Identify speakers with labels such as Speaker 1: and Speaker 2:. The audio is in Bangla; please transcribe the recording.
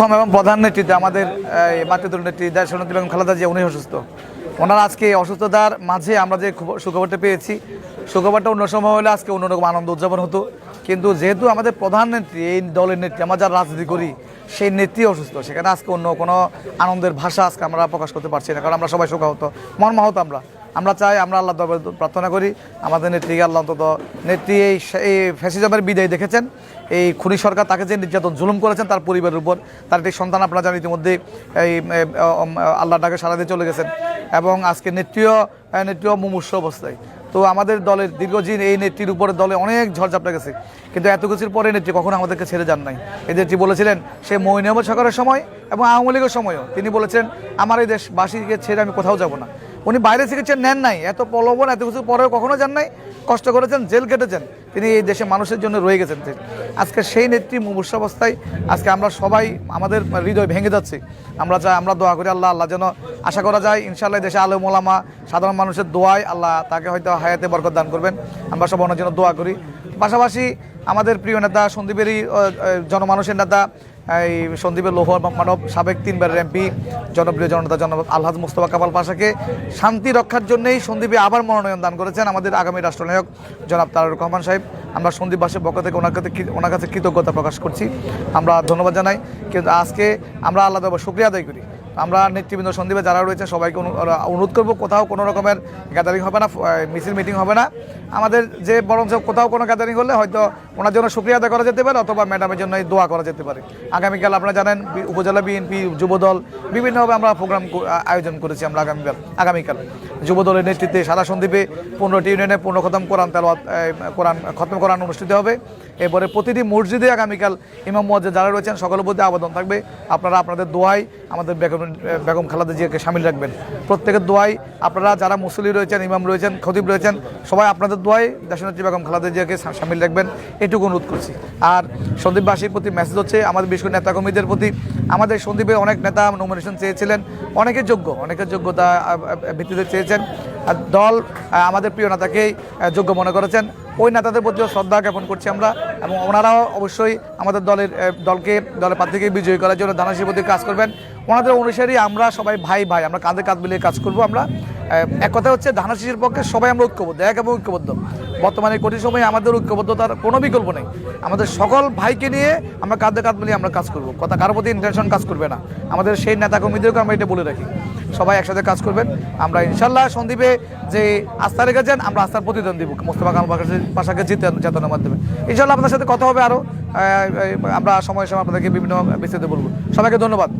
Speaker 1: প্রথম এবং প্রধান নেতৃত্বে আমাদের মাতৃদল নেত্রী দেশনেত্রী বেগম খালেদা জিয়া উনি অসুস্থ। ওনার আজকে অসুস্থতার মাঝে আমরা যে খবর- সুখবরটা পেয়েছি, সুখবরটা অন্য সময় হলে আজকে অন্যরকম আনন্দ উদযাপন হতো। কিন্তু যেহেতু আমাদের প্রধান নেত্রী, এই দলের নেত্রী, আমরা যারা রাজনীতি করি, সেই নেত্রী অসুস্থ। সেখানে আজকে অন্য কোনো আনন্দের ভাষা আজকে আমরা প্রকাশ করতে পারছি না, কারণ আমরা সবাই শোকাহত, মর্মাহত আমরা। আমরা চাই, আমরা আল্লাহ প্রার্থনা করি, আমাদের নেত্রীকে আল্লাহ অন্তত নেত্রী এই ফ্যাসিজমের বিদায় দেখেছেন। এই খুনি সরকার তাকে যে নির্যাতন জুলুম করেছেন তার পরিবারের উপর, তার একটি সন্তান আপনারা জানেন ইতিমধ্যে এই আল্লাহ ডাকে সারা দিয়ে চলে গেছেন। এবং আজকে নেত্রীয় নেত্রীয় মুমূর্ষ অবস্থায়। তো আমাদের দলের দীর্ঘদিন এই নেত্রীর উপরে দলে অনেক ঝড়ঝাপটা গেছে। কিন্তু এত কিছুর পরে নেত্রী কখনো আমাদেরকে ছেড়ে যান নাই। এই নেত্রী বলেছিলেন, সে মহিনামত সরকারের সময় এবং আওয়ামী লীগের সময়ও। তিনি বলেছেন, আমার এই দেশবাসীকে ছেড়ে আমি কোথাও যাব না। উনি বাইরে চিকিৎসা নেন নাই। এত প্রলোভন এত কিছু পরেও কখনো যান নাই। কষ্ট করেছেন, জেল কেটেছেন। তিনি এই দেশে মানুষের জন্য রয়ে গেছেন। আজকে সেই নেত্রী মুমূর্ষ অবস্থায়, আজকে আমরা সবাই আমাদের হৃদয় ভেঙে যাচ্ছে। আমরা চাই, আমরা দোয়া করি আল্লাহ আল্লাহ যেন আশা করা যায়, ইনশাআল্লাহ দেশে আলো মোলামা সাধারণ মানুষের দোয়ায় আল্লাহ তাকে হয়তো হায়াতে বরকত দান করবেন। আমরা সব ওনার জন্য দোয়া করি। পাশাপাশি আমাদের প্রিয় নেতা, সন্দীপেরই জনমানুষের নেতা এই সন্দীপের লোহর মানব সাবেক তিনবার এমপি, জনপ্রিয় জনতা জনব আলহাজ মুস্তফা কামাল পাশাকে শান্তি রক্ষার জন্যই সন্দীপে আবার মনোনয়ন দান করেছেন আমাদের আগামী রাষ্ট্রনায়ক জনাব তারুর রহমান সাহেব। আমরা সন্দীপ বাসের পক্ষ থেকে ওনার কাছে ওনার কাছে কৃতজ্ঞতা প্রকাশ করছি। আমরা ধন্যবাদ জানাই। কিন্তু আজকে আমরা আল্লাহ সুক্রিয়া আদায় করি। আমরা নেতৃবৃন্দ সন্দীপে যারা রয়েছে সবাইকে অনুরোধ করব কোথাও কোনো রকমের গ্যাদারিং হবে না মিছিল মিটিং হবে না। আমাদের যে বরঞ্চ কোথাও কোনো গ্যাদারিং হলে হয়তো ওনার জন্য শুক্রিয়া আদায় করা যেতে পারে অথবা ম্যাডামের জন্য দোয়া করা যেতে পারে। আগামীকাল আপনারা জানেন উপজেলা বিএনপি যুবদল বিভিন্নভাবে আমরা প্রোগ্রাম আয়োজন করেছি আমরা আগামীকাল আগামীকাল। যুবদলের নেতৃত্বে সারা সন্দীপে পনেরোটি ইউনিয়নে পূর্ণ খতম কোরআন এ, কোরআন খতম কোরআন অনুষ্ঠিত হবে। এরপরে প্রতিটি মসজিদে আগামীকাল ইমাম মসজিদ যারা রয়েছেন সকলের প্রতি আবেদন থাকবে। আপনারা আপনাদের দোয়াই আমাদের বেগম খালাদা জিয়াকে সামিল রাখবেন। প্রত্যেকের দোয়াই আপনারা, যারা মুসলি রয়েছেন, ইমাম রয়েছেন, খতিব রয়েছেন, সবাই আপনাদের দোয়াই দেশনেত্রী বেগম খালাদা জিয়াকে সামিল রাখবেন। এটুকু অনুরোধ করছি। আর সন্দীপবাসীর প্রতি মেসেজ হচ্ছে, আমাদের বিশেষ নেতাকর্মীদের নেতা প্রতি, আমাদের সন্দীপের অনেক নেতা নমিনেশন চেয়েছিলেন, অনেকের যোগ্য, অনেকের যোগ্যতা ভিত্তিতে চেয়েছেন। দল আমাদের প্রিয় নেতাকেই যোগ্য মনে করেছেন। ওই নেতাদের প্রতিও শ্রদ্ধা জ্ঞাপন করছি আমরা এবং ওনারাও অবশ্যই আমাদের দলের দলকে, দলের প্রার্থীকে বিজয়ী করার জন্য দানাশির প্রতি কাজ করবেন। ওনাদের অনুসারী আমরা সবাই ভাই ভাই, আমরা কাঁধে কাঁধ মিলিয়ে কাজ করব আমরা। এক কথা হচ্ছে ধানাশিসের পক্ষে সবাই আমরা ঐক্যবদ্ধ, এক এবং ঐক্যবদ্ধ। বর্তমানে কঠিন সময়ে আমাদের ঐক্যবদ্ধতার কোনো বিকল্প নেই। আমাদের সকল ভাইকে নিয়ে আমরা কাঁধে কাঁধ মিলিয়ে আমরা কাজ করব। কথা কারোর প্রতি ইন্টেনশন কাজ করবে না। আমাদের সেই নেতা কর্মীদেরকে আমরা এটা বলে রাখি। সবাই একসাথে কাজ করবেন। আমরা ইনশাল্লাহ সন্দীপে যে আস্থা রেখেছেন আমরা আস্থার প্রতিদান দিব মোস্তফা কামাল পাশাকে- জিতে জেতানোর মাধ্যমে। ইনশাল্লাহ আপনার সাথে কথা হবে আরও আমরা সময় সময় আপনাদেরকে বিভিন্ন বিস্তারিত বলব। সবাইকে ধন্যবাদ।